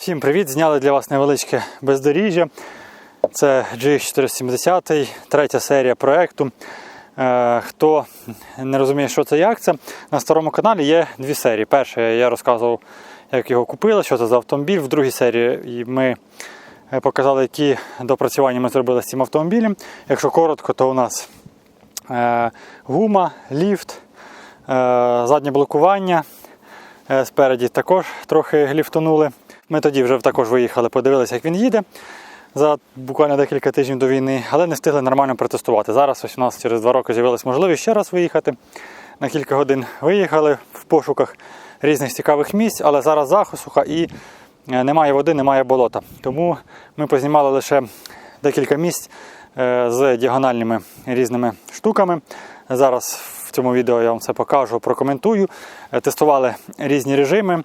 Всім привіт! Зняли для вас невеличке бездоріжжя. Це GX470, третя серія проєкту. Е, Хто не розуміє, що це як це, на старому каналі є дві серії. Перша я розказував, як його купили, що це за автомобіль. В другій серії ми е, показали, які допрацювання ми зробили з цим автомобілем. Якщо коротко, то у нас е, гума, ліфт, заднє блокування. Спереді також трохи гліфтонули. Ми тоді вже також виїхали, подивилися, як він їде за буквально декілька тижнів до війни, але не встигли нормально протестувати. Зараз ось у нас через два роки з'явилась можливість ще раз виїхати. На кілька годин виїхали в пошуках різних цікавих місць, але зараз захосуха і е, немає води, немає болота. Тому ми познімали лише декілька місць е, з діагональними різними штуками. Зараз в цьому відео я вам все покажу, прокоментую. Е, Тестували різні режими.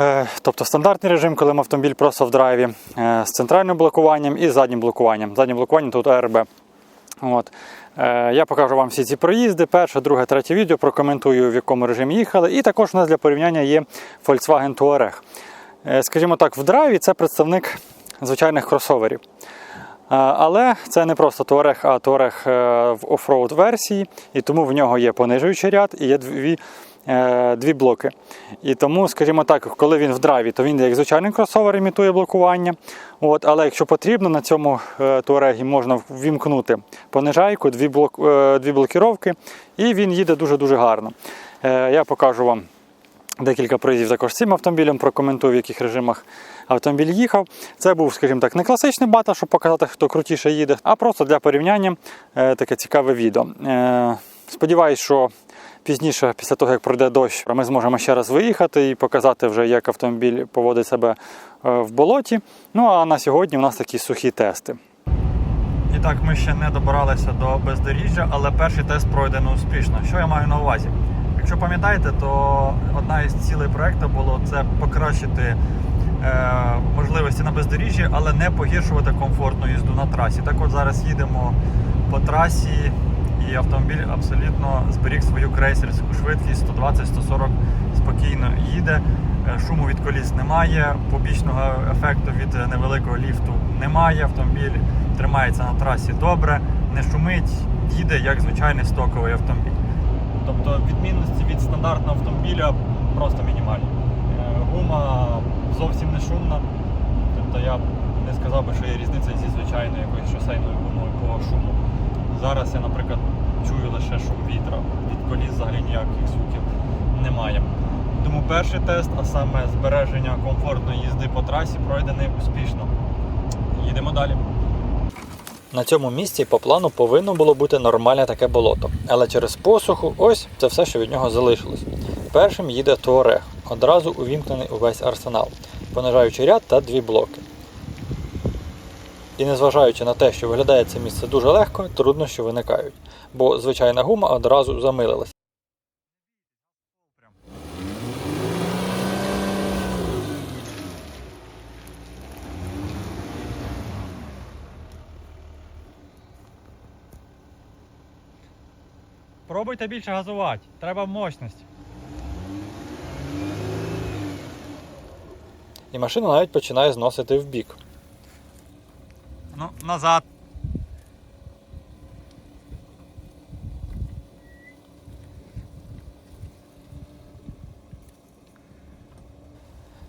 Е, Тобто стандартний режим, коли автомобіль просто в драйві е, з центральним блокуванням і заднім блокуванням. Заднім блокуванням тут АРБ. От. Е, Я покажу вам всі ці проїзди. Перше, друге, третє відео, прокоментую, в якому режимі їхали. І також у нас для порівняння є Volkswagen Touareg. Скажімо так, в драйві це представник звичайних кросоверів. Але це не просто Touareg, а Touareg в оффроуд версії, і тому в нього є понижуючий ряд і є дві, дві блоки. І тому, скажімо так, коли він в драйві, то він як звичайний кросовер імітує блокування. От, але якщо потрібно, на цьому е, Touareg можна ввімкнути понижайку, дві, блок, е, дві блокіровки, і він їде дуже-дуже гарно. Е, Я покажу вам Декілька проїздів також цим автомобілем, прокоментую, в яких режимах автомобіль їхав. Це був, скажімо так, не класичний бата, щоб показати, хто крутіше їде, а просто для порівняння е, таке цікаве відео. Е, Сподіваюсь, що пізніше, після того, як пройде дощ, ми зможемо ще раз виїхати і показати вже, як автомобіль поводить себе е, в болоті. Ну а на сьогодні у нас такі сухі тести. І так, ми ще не добиралися до бездоріжжя, але перший тест пройдено успішно. Що я маю на увазі? Якщо пам'ятаєте, то одна із цілей проекту було це покращити е, можливості на бездоріжжі, але не погіршувати комфортну їзду на трасі. Так от зараз їдемо по трасі, і автомобіль абсолютно зберіг свою крейсерську швидкість 120-140 спокійно їде. Е, Шуму від коліс немає, побічного ефекту від невеликого ліфту немає. Автомобіль тримається на трасі добре, не шумить, їде як звичайний стоковий автомобіль. Тобто відмінності від стандартного автомобіля просто мінімальні. Е, Гума зовсім не шумна. Тобто я б не сказав би, що є різниця зі звичайною якоюсь шосейною гумою по шуму. Зараз я, наприклад, чую лише шум вітра. Від коліс взагалі ніяких звуків немає. Тому перший тест, а саме збереження комфортної їзди по трасі, пройдений успішно. Їдемо далі. На цьому місці по плану повинно було бути нормальне таке болото, але через посуху ось це все, що від нього залишилось. Першим їде Touareg, одразу увімкнений увесь арсенал, понижаючи ряд та дві блоки. І незважаючи на те, що виглядає це місце дуже легко, труднощі виникають, бо звичайна гума одразу замилилась. Пробуйте більше газувати, треба мощність. І машина навіть починає зносити в бік. Ну, назад.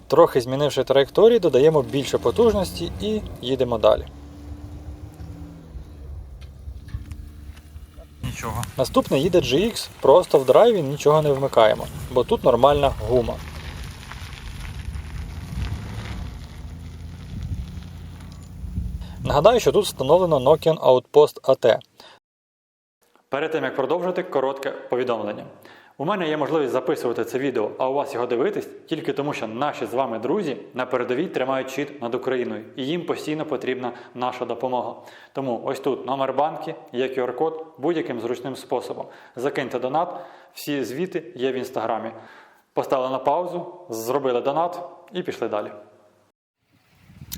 Трохи змінивши траєкторію, додаємо більше потужності і їдемо далі. Нічого. Наступне їде GX, просто в драйві нічого не вмикаємо, бо тут нормальна гума. Нагадаю, що тут встановлено Nokian Outpost AT. Перед тим як продовжити, коротке повідомлення. У мене є можливість записувати це відео, а у вас його дивитись тільки тому, що наші з вами друзі на передовій тримають щит над Україною, і їм постійно потрібна наша допомога. Тому ось тут номер банки, є QR-код будь-яким зручним способом. Закиньте донат, всі звіти є в інстаграмі. Поставили на паузу, зробили донат і пішли далі.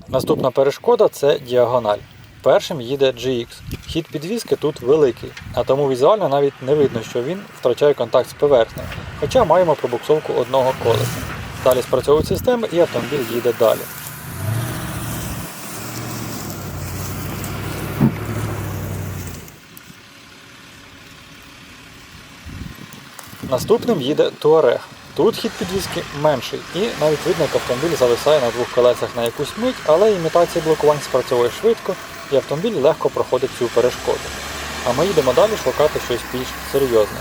Наступна перешкода це діагональ. Першим їде GX. Хід підвіски тут великий, а тому візуально навіть не видно, що він втрачає контакт з поверхнею, хоча маємо пробуксовку одного колеса. Далі спрацьовують системи і автомобіль їде далі. Наступним їде Туарег. Тут хід підвіски менший, і навіть видно, як автомобіль зависає на двох колесах на якусь мить, але імітація блокувань спрацьовує швидко, і автомобіль легко проходить цю перешкоду. А ми їдемо далі шукати щось більш серйозне.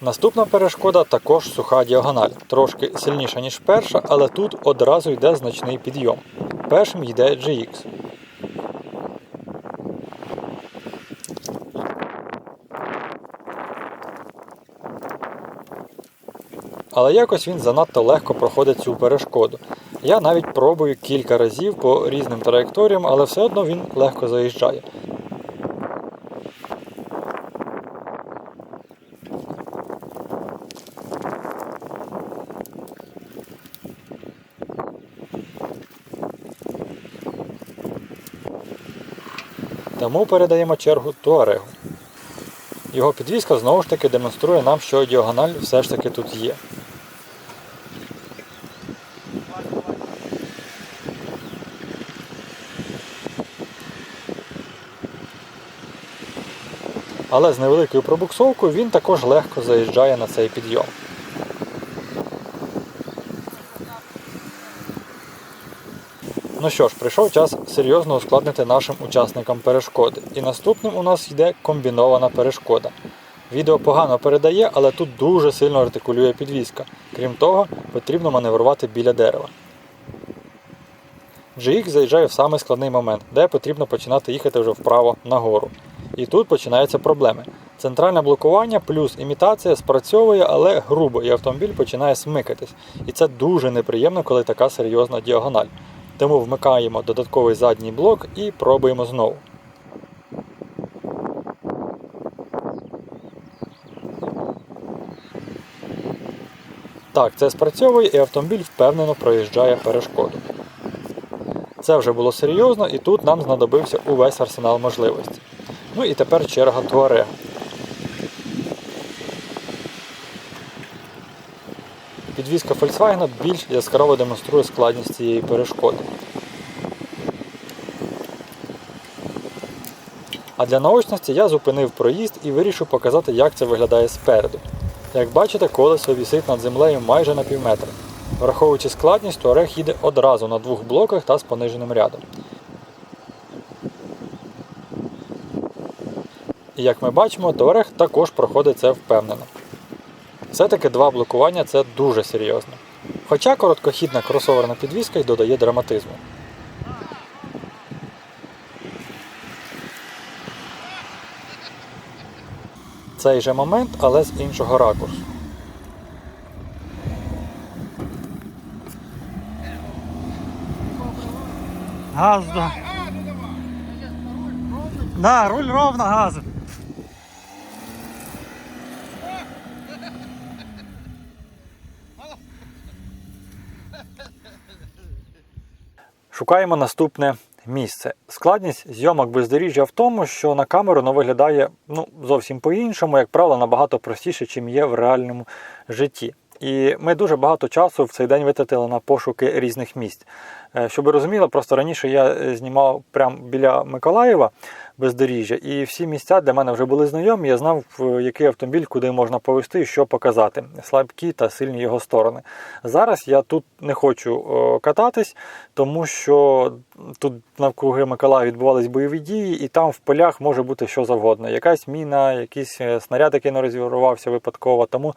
Наступна перешкода також суха діагональ, трошки сильніша, ніж перша, але тут одразу йде значний підйом. Першим йде GX. Але якось він занадто легко проходить цю перешкоду. Я навіть пробую кілька разів по різним траєкторіям, але все одно він легко заїжджає. Тому передаємо чергу Туарегу. Його підвізка знову ж таки демонструє нам, що діагональ все ж таки тут є. Але з невеликою пробуксовкою він також легко заїжджає на цей підйом. Ну що ж, прийшов час серйозно ускладнити нашим учасникам перешкоди. І наступним у нас йде комбінована перешкода. Відео погано передає, але тут дуже сильно артикулює підвізка. Крім того, потрібно маневрувати біля дерева. GX заїжджає в самий складний момент, де потрібно починати їхати вже вправо нагору. І тут починаються проблеми. Центральне блокування плюс імітація спрацьовує, але грубо, і автомобіль починає смикатись. І це дуже неприємно, коли така серйозна діагональ. Тому вмикаємо додатковий задній блок і пробуємо знову. Так, це спрацьовує і автомобіль впевнено проїжджає перешкоду. Це вже було серйозно і тут нам знадобився увесь арсенал можливостей. Ну і тепер черга Туарега. Підвізка Volkswagen більш яскраво демонструє складність цієї перешкоди. А для наочності я зупинив проїзд і вирішив показати, як це виглядає спереду. Як бачите, колесо вісить над землею майже на пів метра. Враховуючи складність, Туарег їде одразу на двох блоках та з пониженим рядом. І як ми бачимо, Туарег також проходить це впевнено. Все-таки два блокування це дуже серйозно. Хоча короткохідна кросоверна підвізка й додає драматизму. Цей же момент, але з іншого ракурсу. Газ, да. Руль ровно, газ. Шукаємо наступне місце. Складність зйомок бездоріжжя в тому, що на камеру воно виглядає ну, зовсім по-іншому, як правило, набагато простіше, чим є в реальному житті. І ми дуже багато часу в цей день витратили на пошуки різних місць. Е, Щоб ви розуміли, просто раніше я е, знімав прямо біля Миколаєва бездоріжжя, і всі місця для мене вже були знайомі. Я знав, який автомобіль куди можна повезти і що показати, слабкі та сильні його сторони. Зараз я тут не хочу кататись, тому що тут навкруги Миколаєва відбувались бойові дії, і там в полях може бути що завгодно. Якась міна, якийсь е, снаряд, який не розірвався випадково. Тому,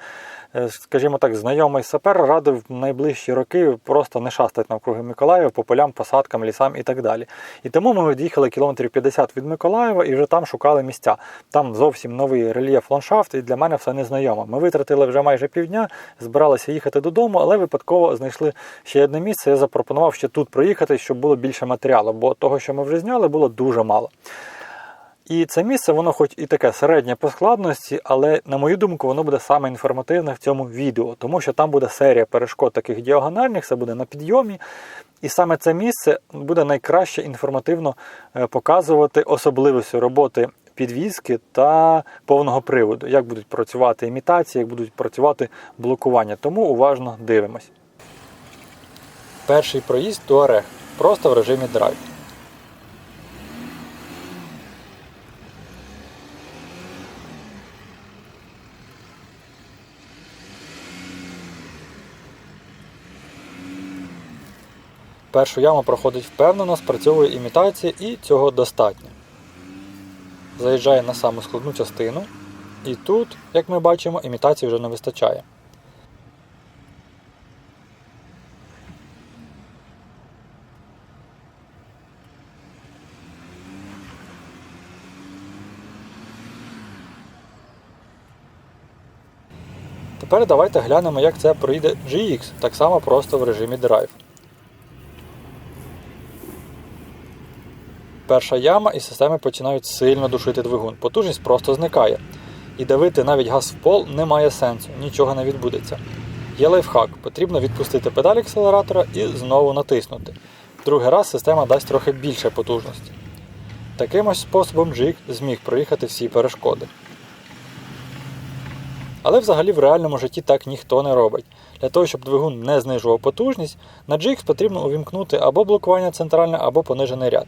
е, скажімо так, знайомий сапер радив найближчі роки просто не шастати навкруги Миколаєва по полям, посадкам, лісам і так далі. І тому ми від'їхали кілометрів 50 від Миколаєва і вже там шукали місця. Там зовсім новий рельєф ландшафт, і для мене все незнайомо. Ми витратили вже майже півдня, збиралися їхати додому, але випадково знайшли ще одне місце. Я запропонував ще тут проїхати, щоб було більше матеріалу, бо того, що ми вже зняли, було дуже мало. І це місце, воно хоч і таке середнє по складності, але, на мою думку, воно буде саме інформативне в цьому відео, тому що там буде серія перешкод таких діагональних, це буде на підйомі. І саме це місце буде найкраще інформативно е, показувати особливості роботи підвіски та повного приводу, як будуть працювати імітації, як будуть працювати блокування. Тому уважно дивимось. Перший проїзд Touareg просто в режимі драйв. Першу яму проходить впевнено, спрацьовує імітація і цього достатньо. Заїжджає на саму складну частину, і тут, як ми бачимо, імітації вже не вистачає. Тепер давайте глянемо, як це пройде GX, так само просто в режимі Drive. Перша яма і системи починають сильно душити двигун. Потужність просто зникає. І давити навіть газ в пол немає сенсу, нічого не відбудеться. Є лайфхак, потрібно відпустити педаль акселератора і знову натиснути. Другий раз система дасть трохи більше потужності. Таким ось способом GX зміг проїхати всі перешкоди. Але взагалі в реальному житті так ніхто не робить. Для того, щоб двигун не знижував потужність, на GX потрібно увімкнути або блокування центральне, або понижений ряд.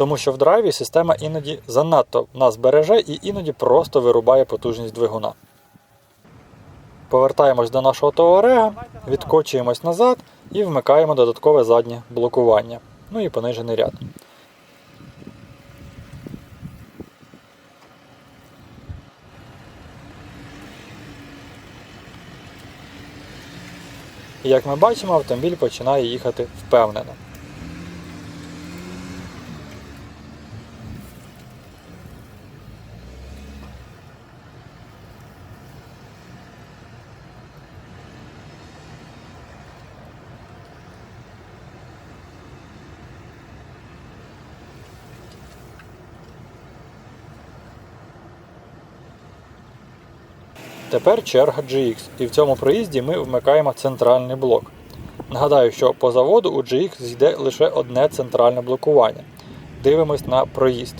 Тому що в драйві система іноді занадто нас береже і іноді просто вирубає потужність двигуна. Повертаємось до нашого Touareg, відкочуємось назад і вмикаємо додаткове заднє блокування. Ну і понижений ряд. Як ми бачимо, автомобіль починає їхати впевнено. Тепер черга GX, і в цьому проїзді ми вмикаємо центральний блок. Нагадаю, що по заводу у GX зійде лише одне центральне блокування. Дивимось на проїзд.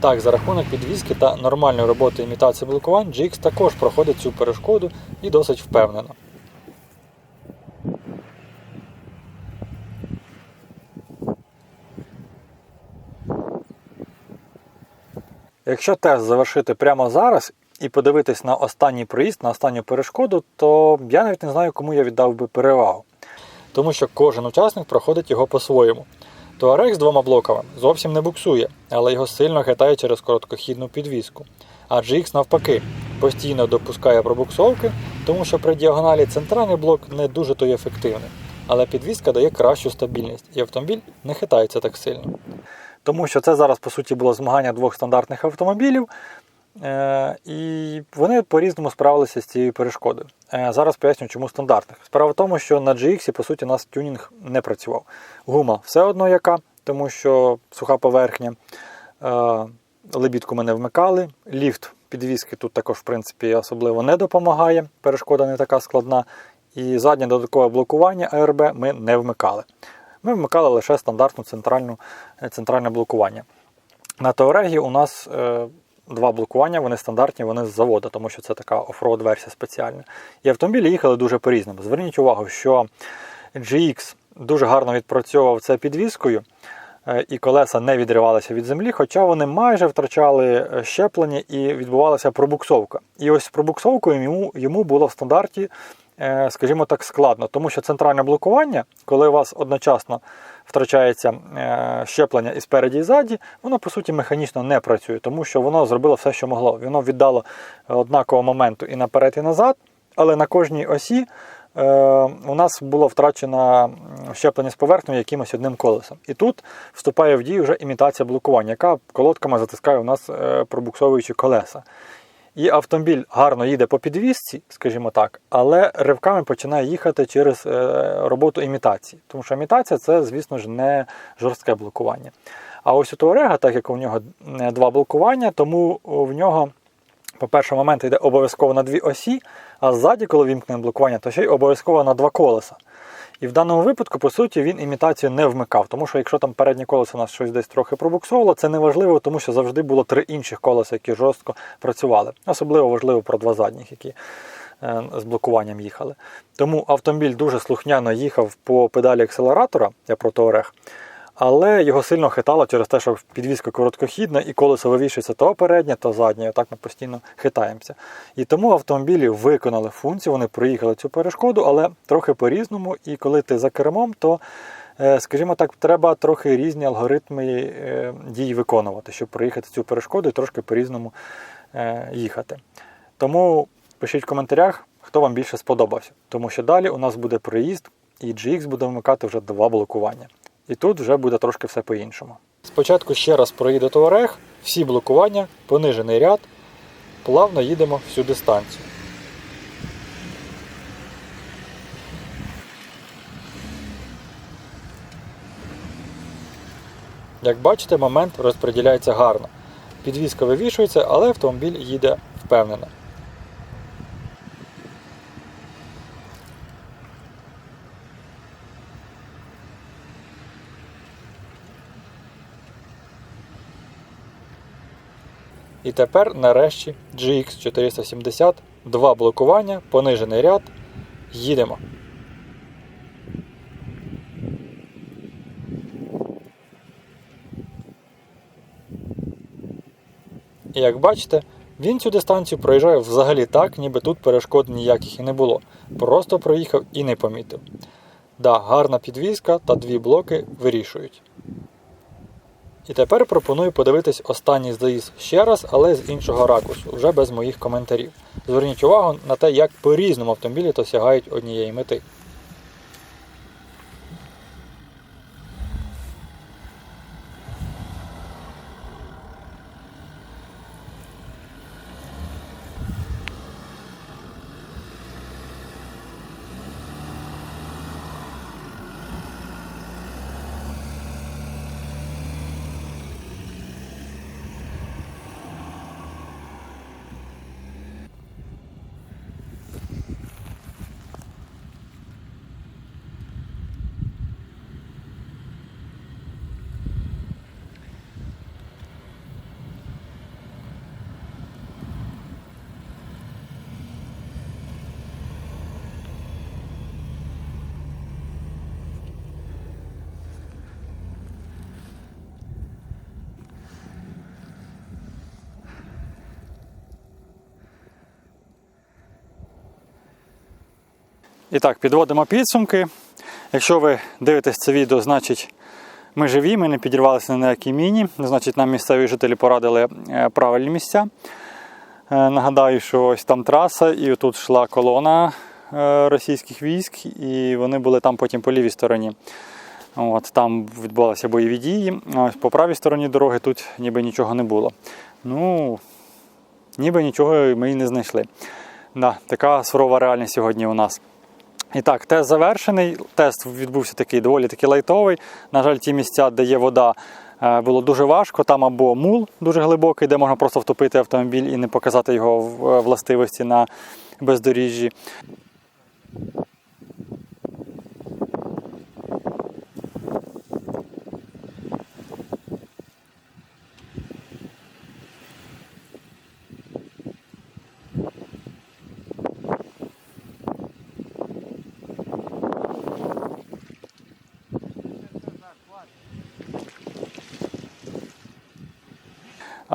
Так, за рахунок підвізки та нормальної роботи імітації блокувань, GX також проходить цю перешкоду і досить впевнено. Якщо тест завершити прямо зараз і подивитись на останній проїзд, на останню перешкоду, то я навіть не знаю, кому я віддав би перевагу. Тому що кожен учасник проходить його по-своєму. Туарек з двома блоками зовсім не буксує, але його сильно хитає через короткохідну підвіску. А GX навпаки постійно допускає пробуксовки, тому що при діагоналі центральний блок не дуже то й ефективний. Але підвіска дає кращу стабільність, і автомобіль не хитається так сильно. Тому що це зараз, по суті, було змагання двох стандартних автомобілів, е- і вони по-різному справилися з цією перешкодою. Е- зараз поясню, чому стандартних. Справа в тому, що на GX, по суті, у нас тюнінг не працював. Гума все одно яка, тому що суха поверхня. Е- лебідку ми не вмикали. Ліфт підвіски тут також, в принципі, особливо не допомагає. Перешкода не така складна. І заднє додаткове блокування АРБ ми не вмикали. Ми вмикали лише стандартну центральну, центральне блокування. На Теорегі у нас е, два блокування, вони стандартні, вони з заводу, тому що це така оффроуд версія спеціальна. І автомобілі їхали дуже по-різному. Зверніть увагу, що GX дуже гарно відпрацьовував це підвіскою, е, і колеса не відривалися від землі, хоча вони майже втрачали щеплення і відбувалася пробуксовка. І ось з пробуксовкою йому, йому було в стандарті е, скажімо так, складно, тому що центральне блокування, коли у вас одночасно втрачається е, щеплення і спереді, і ззаді, воно по суті механічно не працює, тому що воно зробило все, що могло. Воно віддало однакового моменту і наперед, і назад, але на кожній осі. е, У нас було втрачено щеплення з поверхнею якимось одним колесом. І тут вступає в дію вже імітація блокування, яка колодками затискає у нас е, пробуксовуючі колеса. І автомобіль гарно їде по підвісці, скажімо так, але ривками починає їхати через е, роботу імітації. Тому що імітація це, звісно ж, не жорстке блокування. А ось у Туарега, так як у нього два блокування, тому в нього, по-перше, момент йде обов'язково на дві осі, а ззаді, коли вімкнемо блокування, то ще й обов'язково на два колеса. І в даному випадку, по суті, він імітацію не вмикав, тому що якщо там переднє колесо у нас щось десь трохи пробуксовувало, це не важливо, тому що завжди було три інших колеса, які жорстко працювали. Особливо важливо про два задніх, які е, з блокуванням їхали. Тому автомобіль дуже слухняно їхав по педалі акселератора, я про Touareg, але його сильно хитало через те, що підвізка короткохідна і колесо вивішується то переднє, то заднє. Отак ми постійно хитаємося. І тому автомобілі виконали функцію, вони проїхали цю перешкоду, але трохи по-різному. І коли ти за кермом, то, е, скажімо так, треба трохи різні алгоритми е, дій виконувати, щоб проїхати цю перешкоду і трошки по-різному е, їхати. Тому пишіть в коментарях, хто вам більше сподобався. Тому що далі у нас буде проїзд, і GX буде вмикати вже два блокування. І тут вже буде трошки все по-іншому. Спочатку ще раз проїде Touareg, всі блокування, понижений ряд, плавно їдемо всю дистанцію. Як бачите, момент розподіляється гарно. Підвізка вивішується, але автомобіль їде впевнено. І тепер нарешті GX470, два блокування, понижений ряд. Їдемо. І як бачите, він цю дистанцію проїжджає взагалі так, ніби тут перешкод ніяких і не було. Просто проїхав і не помітив. Да, гарна підвізка та дві блоки вирішують. І тепер пропоную подивитись останній заїзд ще раз, але з іншого ракурсу, вже без моїх коментарів. Зверніть увагу на те, як по-різному автомобілі досягають однієї мети. І так, підводимо підсумки. Якщо ви дивитесь це відео, значить ми живі, ми не підірвалися на ніякій міні. Значить, нам місцеві жителі порадили е, правильні місця. Е, Нагадаю, що ось там траса, і тут йшла колона е, російських військ, і вони були там потім по лівій стороні. От, Там відбувалися бойові дії. А Ось по правій стороні дороги тут ніби нічого не було. Ну, ніби нічого ми і не знайшли. Да, така сурова реальність сьогодні у нас. І так, тест завершений. Тест відбувся такий доволі таки лайтовий. На жаль, ті місця, де є вода, е, було дуже важко. Там або мул дуже глибокий, де можна просто втопити автомобіль і не показати його е, властивості на бездоріжжі.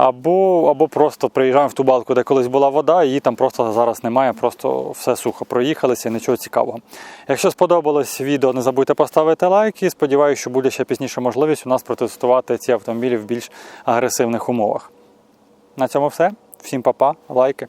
Або, або просто приїжджаємо в ту балку, де колись була вода, її там просто зараз немає, просто все сухо. Проїхалися нічого цікавого. Якщо сподобалось відео, не забудьте поставити лайк і сподіваюся, що буде ще пізніше можливість у нас протестувати ці автомобілі в більш агресивних умовах. На цьому все. Всім па-па, лайки.